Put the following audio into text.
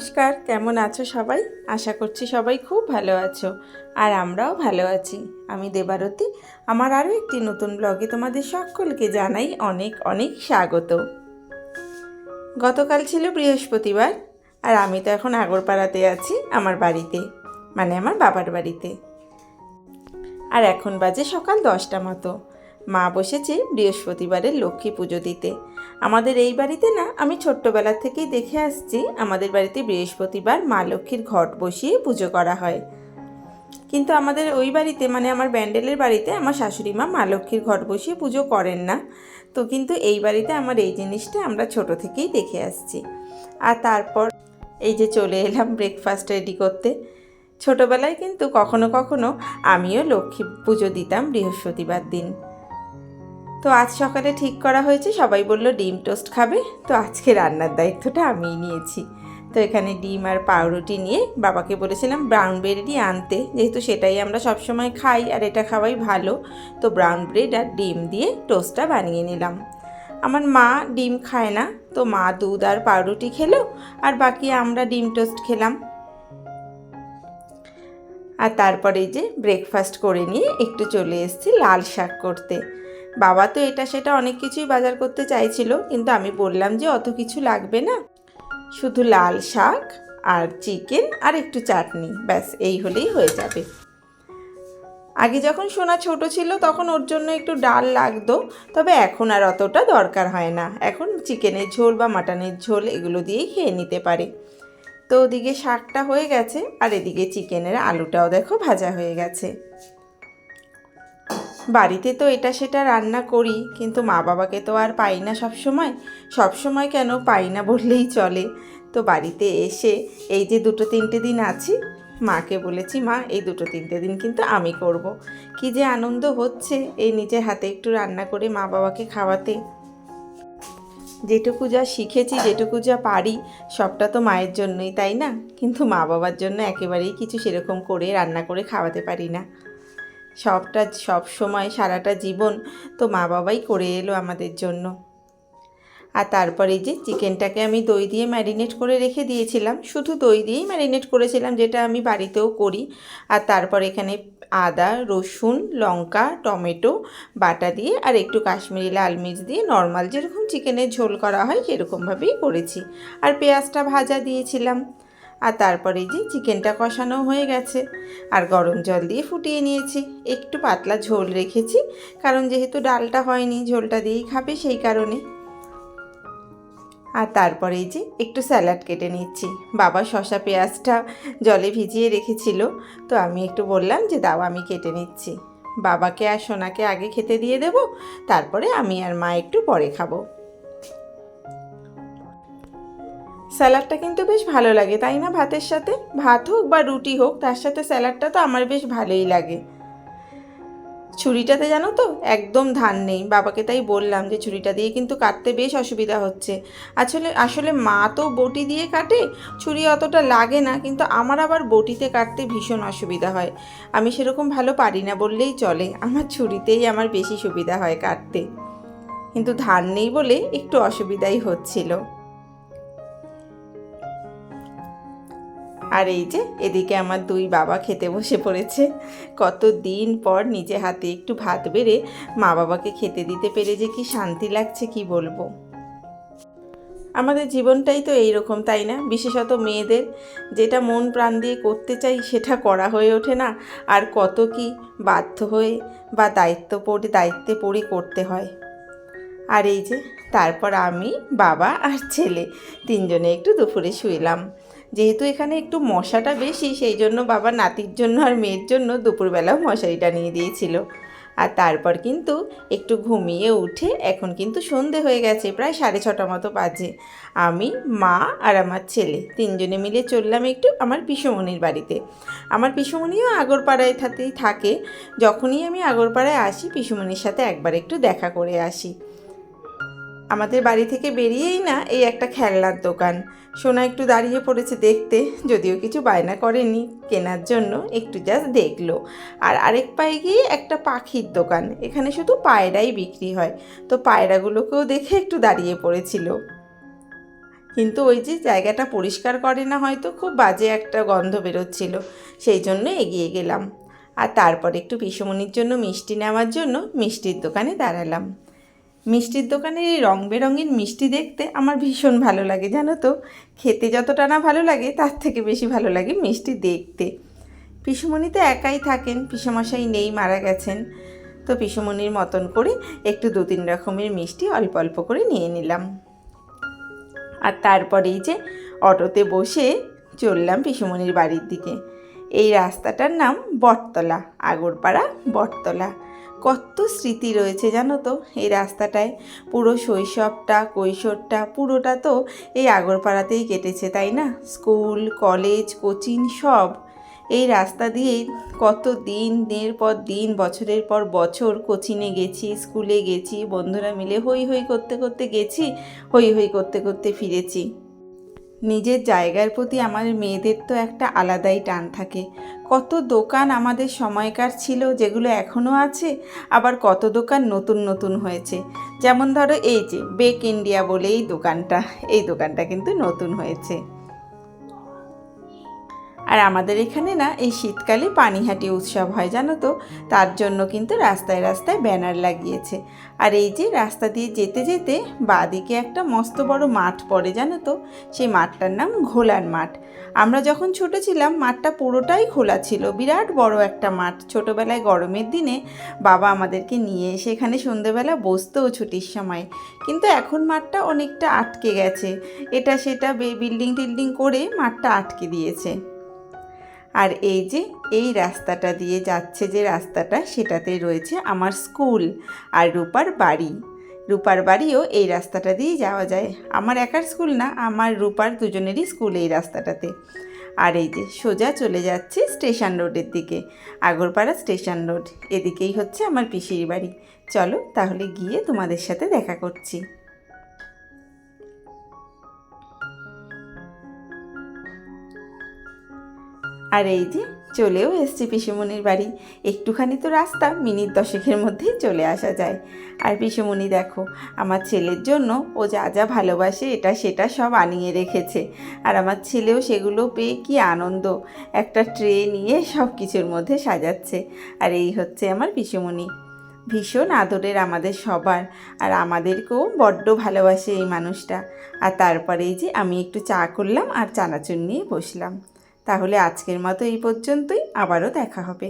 নমস্কার, কেমন আছো সবাই? আশা করছি সবাই খুব ভালো আছো আর আমরাও ভালো আছি। আমি দেবারতী, আমার আরও একটি নতুন ব্লগে তোমাদের সকলকে জানাই অনেক অনেক স্বাগত। গতকাল ছিল বৃহস্পতিবার আর আমি তো এখন আগরপাড়াতে আছি আমার বাড়িতে মানে আমার বাবার বাড়িতে। আর এখন বাজে সকাল দশটা মতো। মা বসেছে বৃহস্পতিবারের লক্ষ্মী পুজো দিতে। আমাদের এই বাড়িতে না, আমি ছোট্টবেলা থেকেই দেখে আসছি আমাদের বাড়িতে বৃহস্পতিবার মা লক্ষ্মীর ঘট বসিয়ে পুজো করা হয়। কিন্তু আমাদের ওই বাড়িতে মানে আমার ব্যান্ডেলের বাড়িতে, আমার শাশুড়ি মা মা লক্ষ্মীর ঘট বসিয়ে পুজো করেন না। তো কিন্তু এই বাড়িতে আমার এই জিনিসটা আমরা ছোট থেকেই দেখে আসছি। আর তারপর এই যে চলে এলাম ব্রেকফাস্ট রেডি করতে। ছোটোবেলায় কিন্তু কখনো কখনো আমিও লক্ষ্মী পুজো দিতাম বৃহস্পতিবার দিন। তো আজ সকালে ঠিক করা হয়েছে, সবাই বলল ডিম টোস্ট খাবে। তো আজকে রান্নার দায়িত্বটা আমিই নিয়েছি। তো এখানে ডিম আর পাউরুটি নিয়ে বাবাকে বলেছিলাম ব্রাউন ব্রেডই আনতে। যেহেতু সেটাই আমরা সবসময় খাই আর এটা খাওয়াই ভালো, তো ব্রাউন ব্রেড আর ডিম দিয়ে টোস্টটা বানিয়ে নিলাম। আমার মা ডিম খায় না, তো মা দুধ আর পাউরুটি খেলো আর বাকি আমরা ডিম টোস্ট খেলাম। আর তারপরে যে ব্রেকফাস্ট করে নিয়ে একটু চলে এসেছি লাল শাক করতে। বাবা তো এটা সেটা অনেক কিছুই বাজার করতে চাইছিল, কিন্তু আমি বললাম যে অত কিছু লাগবে না। শুধু লাল শাক আর চিকেন আর একটু চাটনি, ব্যাস, এই হলেই হয়ে যাবে। আগে যখন সোনা ছোট ছিল তখন ওর জন্য একটু ডাল লাগতো, তবে এখন আর অতটা দরকার হয় না। এখন চিকেনের ঝোল বা মাটনের ঝোল এগুলো দিয়েই খেয়ে নিতে পারে। তো ওদিকে শাকটা হয়ে গেছে, আর এদিকে চিকেনের আলুটাও দেখো ভাজা হয়ে গেছে। বাড়িতে তো এটা সেটা রান্না করি, কিন্তু মা বাবাকে তো আর পাই না সব সময় সব সময় কেন পাই না বললেই চলে। তো বাড়িতে এসে এই যে দুটো তিনটে দিন আছি, মাকে বলেছি, মা, এই দুটো তিনটে দিন কিন্তু আমি করব। কি যে আনন্দ হচ্ছে এই নিজের হাতে একটু রান্না করে মা বাবাকে খাওয়াতে। যেটুকু যা শিখেছি, যেটুকু যা পারি, সবটা তো মায়ের জন্যই, তাই না? কিন্তু মা বাবার জন্য একেবারেই কিছু সেরকম করে রান্না করে খাওয়াতে পারি না। সবটা, সব সময় সারাটা জীবন তো মা বাবাই করে এলো আমাদের জন্য। আর তারপরে যে চিকেনটাকে আমি দই দিয়ে ম্যারিনেট করে রেখে দিয়েছিলাম, শুধু দই দিয়েই ম্যারিনেট করেছিলাম, যেটা আমি বাড়িতেও করি। আর তারপর এখানে আদা, রসুন, লঙ্কা, টমেটো, বাটা দিয়ে আর একটু কাশ্মীরি লাল মির্চ দিয়ে নর্মাল যেরকম চিকেনের ঝোল করা হয় সেরকমভাবেই করেছি। আর পেঁয়াজটা ভাজা দিয়েছিলাম। আর তারপরে যে চিকেনটা কষানো হয়ে গেছে। আর গরম জল দিয়ে ফুটিয়ে নিয়েছি। একটু পাতলা ঝোল রেখেছি, কারণ যেহেতু ডালটা হয়নি, ঝোলটা দিয়েই খাবে সেই কারণে। আর তারপরে এই যে একটু স্যালাড কেটে নিচ্ছি। বাবা শশা পেঁয়াজটা জলে ভিজিয়ে রেখেছিল, তো আমি একটু বললাম যে দাও আমি কেটে নিচ্ছি। বাবাকে আর সোনাকে আগে খেতে দিয়ে দেব, তারপরে আমি আর মা একটু পরে খাব। স্যালাডটা কিন্তু বেশ ভালো লাগে, তাই না? ভাতের সাথে? ভাত হোক বা রুটি হোক, তার সাথে স্যালাডটা তো আমার বেশ ভালোই লাগে। ছুরিটাতে জানো তো একদম ধান নেই। বাবাকে তাই বললাম যে ছুরিটা দিয়ে কিন্তু কাটতে বেশ অসুবিধা হচ্ছে। আসলে আসলে মা তো বটি দিয়ে কাটে, ছুরি অতটা লাগে না, কিন্তু আমার আবার বটিতে কাটতে ভীষণ অসুবিধা হয়। আমি সেরকম ভালো পারি না বললেই চলে, আমার ছুরিতেই আমার বেশি সুবিধা হয় কাটতে। কিন্তু ধান নেই বলে একটু অসুবিধাই হচ্ছিল। আর এই যে, এদিকে আমার দুই বাবা খেতে বসে পড়েছে। কত দিন পর নিজে হাতে একটু ভাত বেড়ে মা বাবাকে খেতে দিতে পেরে যে কি শান্তি লাগছে কি বলব? আমাদের জীবনটাই তো এইরকম, তাই না? বিশেষত মেয়েদের। যেটা মন প্রাণ দিয়ে করতে চাই, সেটা করা হয়ে ওঠে না। আর কত কি বাধ্য হয়ে বা দায়িত্ব পড়ে, দায়িত্বে পড়ে করতে হয়। আর এই যে, তারপর আমি, বাবা আর ছেলে, তিনজনে একটু দুপুরে শুইলাম। যেহেতু এখানে একটু মশাটা বেশি, সেই জন্য বাবা নাতির জন্য আর মেয়ের জন্য দুপুরবেলাও মশারিটা নিয়ে দিয়েছিল। আর তারপর কিন্তু একটু ঘুমিয়ে উঠে এখন কিন্তু সন্ধে হয়ে গেছে, প্রায় সাড়ে ছটা মতো বাজে। আমি, মা আর আমার ছেলে তিনজনে মিলে চললাম একটু আমার পিসুমণির বাড়িতে। আমার পিসুমণিও আগরপাড়ায় থাতেই থাকে। যখনই আমি আগরপাড়ায় আসি, পিসুমণির সাথে একবার একটু দেখা করে আসি। আমাদের বাড়ি থেকে বেরিয়েই না এই একটা খেলনার দোকান। সোনা একটু দাঁড়িয়ে পড়েছে দেখতে, যদিও কিছু বায়না করেনি, কেনার জন্য একটু জাস্ট দেখল। আর আরেক পায়ে গিয়ে একটা পাখির দোকান, এখানে শুধু পায়রাই বিক্রি হয়। তো পায়রাগুলোকেও দেখে একটু দাঁড়িয়ে পড়েছিল। কিন্তু ওই যে জায়গাটা পরিষ্কার করে না হয়তো খুব বাজে একটা গন্ধ বেরোচ্ছিল, সেই জন্য এগিয়ে গেলাম। আর তারপর একটু পিসুমনির জন্য মিষ্টি নেওয়ার জন্য মিষ্টির দোকানে দাঁড়ালাম। মিষ্টির দোকানের এই রং বেরঙের মিষ্টি দেখতে আমার ভীষণ ভালো লাগে, জানো তো? খেতে যতটা না ভালো লাগে, তার থেকে বেশি ভালো লাগে মিষ্টি দেখতে। পিসুমণি তো একাই থাকেন, পিসুমশাই নেই, মারা গেছেন। তো পিসুমণির মতন করে একটু দু তিন রকমের মিষ্টি অল্প অল্প করে নিয়ে নিলাম। আর তারপরেই যে অটোতে বসে চললাম পিসুমণির বাড়ির দিকে। এই রাস্তাটার নাম বটতলা, আগরপাড়া বটতলা। কত স্মৃতি রয়েছে জানো তো? এই রাস্তাটায় পুরো শৈশবটা, কৈশোরটা, পুরোটা তো এই আগরপাড়াতেই কেটেছে, তাই না? স্কুল, কলেজ, কোচিং সব। এই রাস্তা দিয়েই কত দিন, দিনের পর দিন, বছরের পর বছর কোচিংয়ে গেছি, স্কুলে গেছি, বন্ধুরা মিলে হই হই করতে করতে গেছি, হই হই করতে করতে ফিরেছি। নিজের জায়গার প্রতি আমাদের মেয়েদের তো একটা আলাদাই টান থাকে। কত দোকান আমাদের সময়কার ছিল যেগুলো এখনও আছে, আবার কত দোকান নতুন নতুন হয়েছে। যেমন ধরো এই যে বেক ইন্ডিয়া বলে এই দোকানটা এই দোকানটা কিন্তু নতুন হয়েছে। আর আমাদের এখানে না, এই শীতকালে পানিহাটি উৎসব হয়, জানো তো? তার জন্য কিন্তু রাস্তায় রাস্তায় ব্যানার লাগিয়েছে। আর এই যে রাস্তা দিয়ে যেতে যেতে বাঁদিকে একটা মস্ত বড় মাঠ পড়ে, জানো তো? সেই মাঠটার নাম ঘোলার মাঠ। আমরা যখন ছোট ছিলাম, মাঠটা পুরোটাই খোলা ছিল। বিরাট বড় একটা মাঠ। ছোটোবেলায় গরমের দিনে বাবা আমাদেরকে নিয়ে এসে এখানে সন্ধেবেলা বসতেও ছুটির সময়। কিন্তু এখন মাঠটা অনেকটা আটকে গেছে। এটা সেটা বিল্ডিং টিল্ডিং করে মাঠটা আটকে দিয়েছে। আর এই যে, এই রাস্তাটা দিয়ে যাচ্ছে যে রাস্তাটা সেটাতে রয়েছে আমার স্কুল আর রূপার বাড়ি। রূপার বাড়িও এই রাস্তাটা দিয়েই যাওয়া যায়। আমার একার স্কুল না, আমার রূপার দুজনেরই স্কুল এই রাস্তাটাতে। আর এই যে, সোজা চলে যাচ্ছে স্টেশন রোডের দিকে, আগরপাড়া স্টেশন রোড। এদিকেই হচ্ছে আমার পিসির বাড়ি। চলো তাহলে গিয়ে তোমাদের সাথে দেখা করছি। আর এই যে চলেও এসছি পিসুমনির বাড়ি। একটুখানি তো রাস্তা, মিনিট দশেকের মধ্যেই চলে আসা যায়। আর পিসুমনি দেখো, আমার ছেলের জন্য ও যা যা ভালোবাসে এটা সেটা সব আনিয়ে রেখেছে। আর আমার ছেলেও সেগুলো পেয়ে কি আনন্দ। একটা ট্রে নিয়ে সব কিছুর মধ্যে সাজাচ্ছে। আর এই হচ্ছে আমার পিসুমনি ভীষণ আদরের আমাদের সবার, আর আমাদেরকেও বড্ড ভালোবাসে এই মানুষটা। আর তারপরেই যে আমি একটু চা করলাম আর চানাচুর নিয়ে বসলাম। তাহলে আজকের মতো এই পর্যন্তই আবারও দেখা হবে।